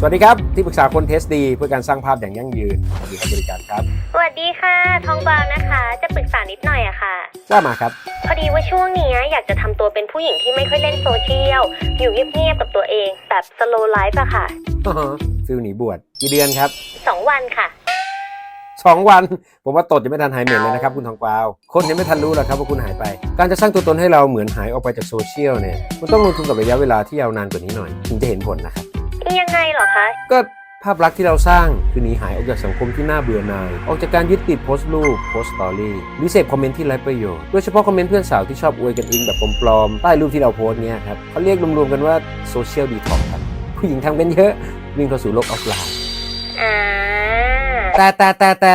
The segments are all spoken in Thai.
สวัสดีครับ ที่ปรึกษาคนเทสดี เพื่อการสร้างภาพอย่างยั่งยืนยินดีให้บริการครับ สวัสดีค่ะ ทองบาวนะคะ จะปรึกษานิดหน่อยอะค่ะว่ามาครับ พอดีว่าช่วงเนี้ยอยากจะทำตัวเป็นผู้หญิงที่ไม่ค่อยเล่นโซเชียล อยู่เงียบๆกับตัวเอง แบบ slow life อะค่ะฟิลหนีบวชกี่เดือนครับ2วันค่ะสองวัน ผมว่าตดยังไม่ทันหายเหม็นเลยนะครับคุณทองกวาว คนยังไม่ทันรู้หรอกครับว่าคุณหายไป การจะสร้างตัวตนให้เราเหมือนหายออกไปจากโซเชียลเนี่ยมันต้องลงทุนกับระยะเวลาที่ยาวนานกว่านี้หน่อย ถึงจะเห็นผลนะครับ ยังไงเหรอคะ ก็ภาพลักษณ์ที่เราสร้างคือหนีหายออกจากสังคมที่น่าเบื่อหน่าย ออกจากการยึดติดโพสต์รูปโพสต์สตอรี่หรือเสพคอมเมนต์ที่ไร้ประโยชน์โดยเฉพาะคอมเมนต์เพื่อนสาวที่ชอบอวยกันเองแบบปลอมๆใต้รูปที่เราโพสต์เนี่ยครับเขาเรียกรวมๆกันว่าโซเชียลดีท็อกครับผู้หญิงทำกันเยอะวิ่งเข้าสู่โลกออฟไลน์อ่าแต่แต่แต่แต่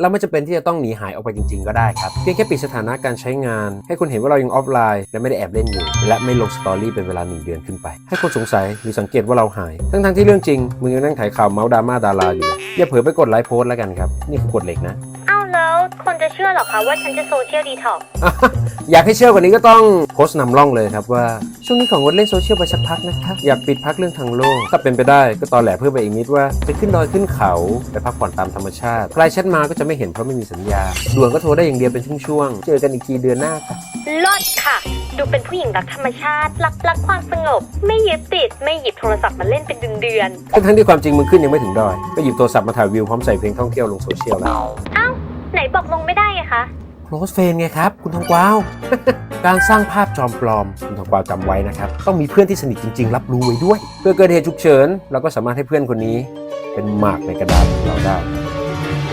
เราไม่จำเป็นที่จะต้องหนีหายออกไปจริง ๆ ก็ได้ครับ เพียงแค่ปิดสถานะการใช้งาน ให้คุณเห็นว่าเรายังออฟไลน์ และไม่ได้แอบเล่นอยู่ และไม่ลงสตอรี่เป็นเวลาหนึ่งเดือนขึ้นไป ให้คนสงสัยหรือสังเกตว่าเราหาย ทั้งๆที่เรื่องจริงมึงยังนั่งถ่ายข่าวเมาส์ดราม่าดาราอยู่อย่าเผลอไปกดไลค์โพสต์แล้วกันครับนี่คือกดเหล็กนะ คนจะเชื่อเหรอคะว่าฉันจะโซเชียลดีท็อกอยากให้เชื่อกว่านี้ก็ต้องโพสต์นำร่องเลยครับว่า ช่วงนี้ของงดเล่นโซเชียลไปสักพักนะคะอยากปิดพักเรื่องทางโลก ถ้าเป็นไปได้ก็ตอแหลเพิ่มไปอีกนิดว่าจะขึ้นดอยขึ้นเขาไปพักผ่อนตามธรรมชาติใครแชทมาก็จะไม่เห็นเพราะไม่มีสัญญาด่วนก็โทรได้อย่างเดียวเป็นช่วงๆเจอกันอีกทีเดือนหน้าค่ะลดค่ะ ดูเป็นผู้หญิงรักธรรมชาติรักรักความสงบ ไม่ยึดติดไม่หยิบโทรศัพท์มาเล่นเป็นเดือนทั้งๆที่ความจริงมึงขึ้นยังไม่ถึงดอยก็หยิบโทรศัพท์มาถ่ายวิวพร้อมใส่เพลงท่องเที่ยวลงโซเชียลแล้วๆเอ้า ไหนบอกลงไม่ได้ไงคะโคลสเฟนไงครับ คุณทองกวาว การสร้างภาพจอมปลอม คุณทองกวาวจำไว้นะครับ ต้องมีเพื่อนที่สนิทจริง ๆ รับรู้ไว้ด้วย เพื่อเกิดเหตุฉุกเฉินเราก็สามารถให้เพื่อนคนนี้ เป็นหมากในกระดาษของเราได้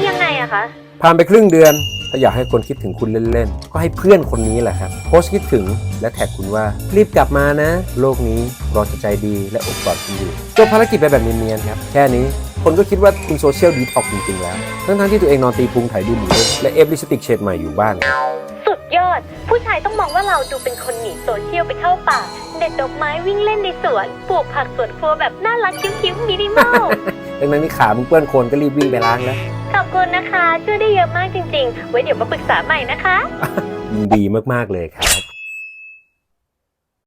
ยังไงอะคะ ผ่านไปครึ่งเดือน ถ้าอยากให้คนคิดถึงคุณเล่น ๆ ก็ให้เพื่อนคนนี้แหละครับ โพสต์คิดถึงและแท็กคุณว่า รีบกลับมานะ โลกนี้รอจะใจดีและอบกอดคุณอยู่จบภารกิจไปแบบเนียนๆครับ แค่นี้ คนก็คิดว่าคุณโซเชียลดีท็อกจริงๆแล้ว ทั้งๆที่ตัวเองนอนตีพุงถ่ายดูหมูและเอฟลิปสติกเฉดใหม่อยู่บ้านครับสุดยอด ผู้ชายต้องมองว่าเราดูเป็นคนหนีโซเชียลไปเข้าป่า เด็ดดอกไม้วิ่งเล่นในสวนปลูกผักสวนครัวแบบน่ารักคิ้วๆมินิมอลดังนั้นนี่ขามึงเปื้อนโคลนก็รีบวิ่งไปล้างแล้วขอบคุณนะคะ ช่วยได้เยอะมากจริง ๆ ไว้เดี๋ยวมาปรึกษาใหม่นะคะยินดีมากๆเลยครับ